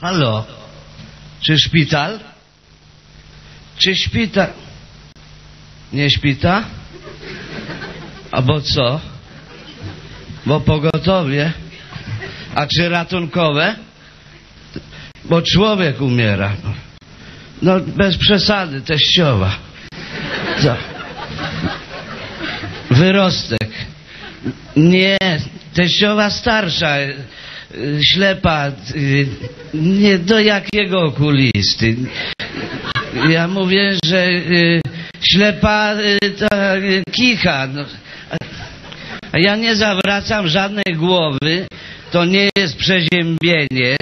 Halo? Czy szpital? Czy szpital? Nie szpita? A bo co? Bo pogotowie? A czy ratunkowe? Bo człowiek umiera. No bez przesady, teściowa. Co? Wyrostek. Nie, teściowa starsza, ślepa. y, Nie, do jakiego okulisty? Ja mówię, że y, ślepa y, ta y, kicha. No. Ja nie zawracam żadnej głowy, to nie jest przeziębienie.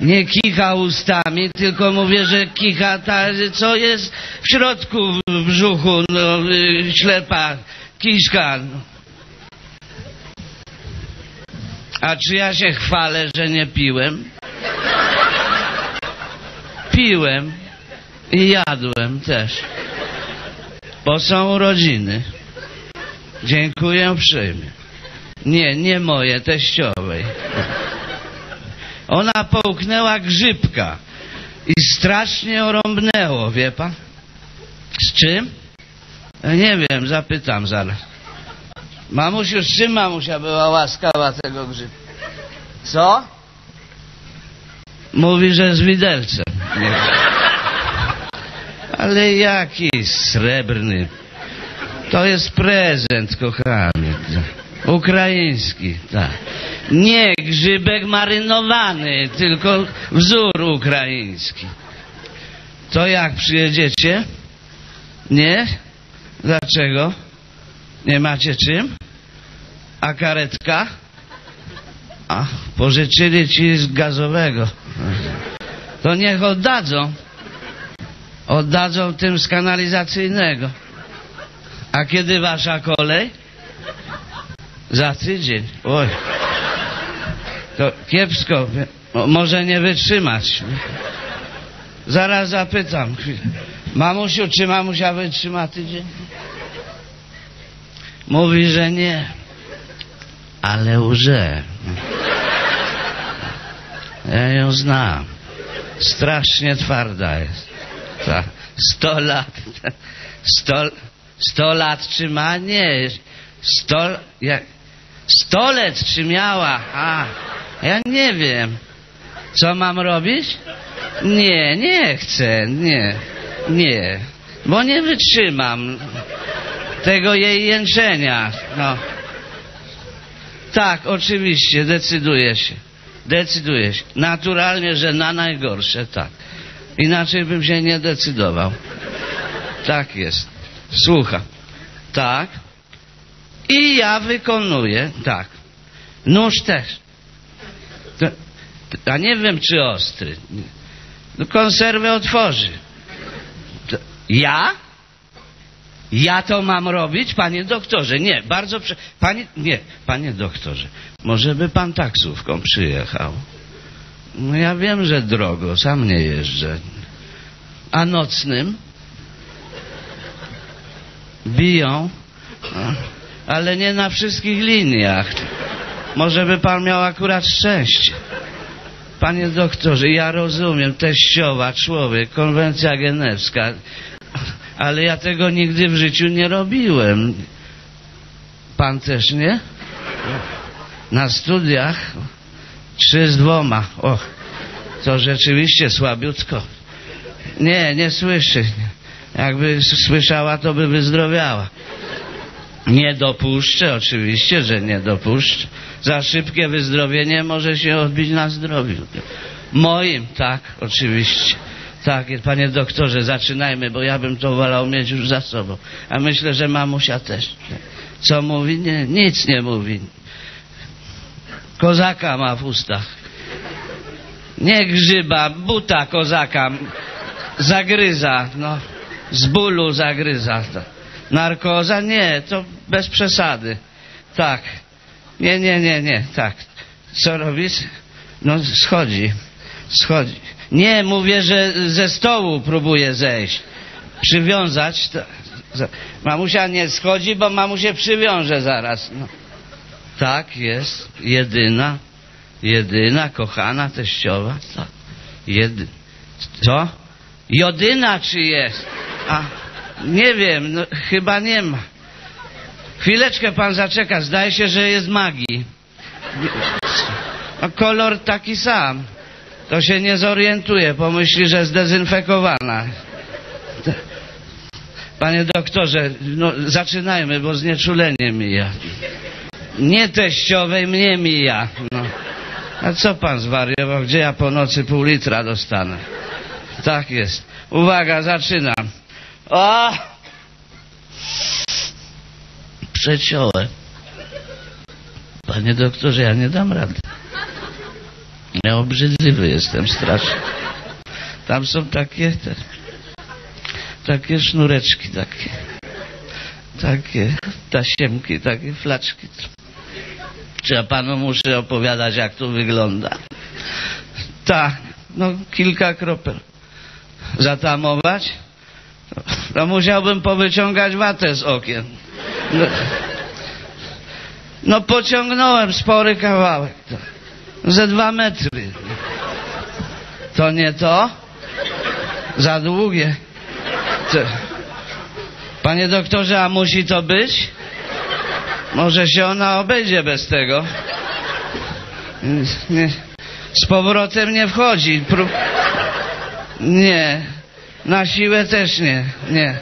Nie kicha ustami, tylko mówię, że kicha ta, co jest w środku w brzuchu, no, y, ślepa kiszka. No. A czy ja się chwalę, że nie piłem? Piłem i jadłem też. Bo są urodziny. Dziękuję uprzejmie. Nie, nie moje, teściowej. Ona połknęła grzybka i strasznie orąbnęło, wie pan? Z czym? Nie wiem, zapytam zaraz. Mamusiu, z czym mamusia była łaskawa tego grzyba? Co? Mówi, że z widelcem. Nie. Ale jaki srebrny. To jest prezent, kochany. Ukraiński, tak. Nie grzybek marynowany, tylko wzór ukraiński. To jak przyjedziecie? Nie? Dlaczego? Nie macie czym? A karetka? A, pożyczyli ci z gazowego. To niech oddadzą. Oddadzą tym z kanalizacyjnego. A kiedy wasza kolej? Za tydzień. Oj. To kiepsko. Mo- Może nie wytrzymać. Zaraz zapytam. Mamusiu, czy mamusia wytrzyma tydzień? Mówi, że nie. Ale łże. Ja ją znam. Strasznie twarda jest. Tak. Sto lat. Sto, sto lat czy ma? Nie. Sto, jak, sto lat czy miała? A, ja nie wiem. Co mam robić? Nie, nie chcę. Nie. Nie. Bo nie wytrzymam tego jej jęczenia. No. Tak, oczywiście, decyduję się. Decyduję się. Naturalnie, że na najgorsze, tak. Inaczej bym się nie decydował. Tak jest. Słucham. Tak. I ja wykonuję, tak. Nóż też. A nie wiem, czy ostry. No, konserwę otworzy. Ja? Ja to mam robić, panie doktorze? Nie, bardzo prze... Panie, nie, panie doktorze, może by pan taksówką przyjechał? No ja wiem, że drogo, sam nie jeżdżę. A nocnym? Biją, ale nie na wszystkich liniach. Może by pan miał akurat szczęście. Panie doktorze, ja rozumiem, teściowa, człowiek, konwencja genewska, ale ja tego nigdy w życiu nie robiłem. Pan też nie? Na studiach trzy z dwoma. Och, to rzeczywiście słabiutko. Nie, nie słyszy. Jakby słyszała, to by wyzdrowiała. Nie dopuszczę, oczywiście, że nie dopuszczę. Za szybkie wyzdrowienie może się odbić na zdrowiu. Moim, tak, oczywiście. Tak, panie doktorze, zaczynajmy, bo ja bym to wolał mieć już za sobą. A myślę, że mamusia też. Co mówi? Nie, nic nie mówi. Kozaka ma w ustach. Nie grzyba, buta kozaka zagryza, no. Z bólu zagryza. Narkoza? Nie, to bez przesady. Tak. Nie, nie, nie, nie, tak. Co robisz? No schodzi. Schodzi. Nie, mówię, że ze stołu próbuje zejść. Przywiązać. To, mamusia nie schodzi, bo mamusie przywiąże zaraz. No. Tak, jest. Jedyna. Jedyna, kochana teściowa. Tak. Jedy... Co? Jodyna czy jest? A, nie wiem, no, chyba nie ma. Chwileczkę pan zaczeka, zdaje się, że jest magii. No, kolor taki sam. To się nie zorientuje, pomyśli, że zdezynfekowana. Panie doktorze, no zaczynajmy, bo znieczulenie mija. Nie teściowej, mnie mija. No. A co pan zwariował? Gdzie ja po nocy pół litra dostanę? Tak jest. Uwaga, zaczynam. O! Przeciąłem. Panie doktorze, ja nie dam rady. Obrzydliwy jestem strasznie. Tam są takie, te, takie sznureczki, takie, takie tasiemki, takie flaczki. Czy ja panu muszę opowiadać, jak to wygląda? Tak, no kilka kropel. Zatamować? No musiałbym powyciągać watę z okien. No, no pociągnąłem spory kawałek. To, ze dwa metry. To nie to? Za długie. Panie doktorze, a musi to być? Może się ona obejdzie bez tego? Nie. Z powrotem nie wchodzi. Nie. Na siłę też nie. Nie.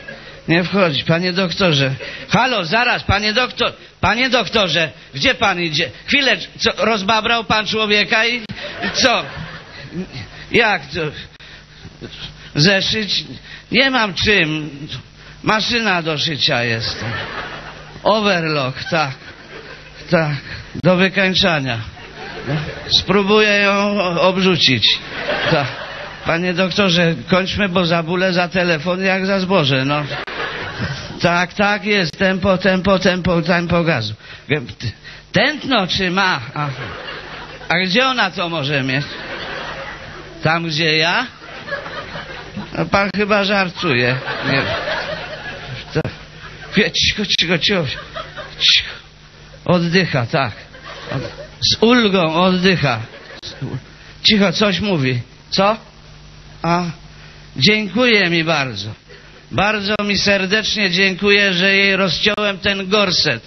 Nie wchodzi. Panie doktorze. Halo, zaraz, panie doktor. Panie doktorze, gdzie pan idzie? Chwilę, co, rozbabrał pan człowieka i co? Jak to? Zeszyć? Nie mam czym. Maszyna do szycia jest. Overlock, tak. Tak. Do wykańczania. Spróbuję ją obrzucić. Tak. Panie doktorze, kończmy, bo za bóle za telefon jak za zboże, no. Tak, tak jest. Tempo, tempo, tempo, tempo gazu. Tętno czy ma? A, a gdzie ona to może mieć? Tam, gdzie ja? No, pan chyba żartuje. Nie. Cicho, cicho, cicho. cicho. Oddycha, tak. Z ulgą oddycha. Cicho, coś mówi. Co? A, dziękuję mi bardzo. Bardzo mi serdecznie dziękuję, że jej rozciąłem ten gorset.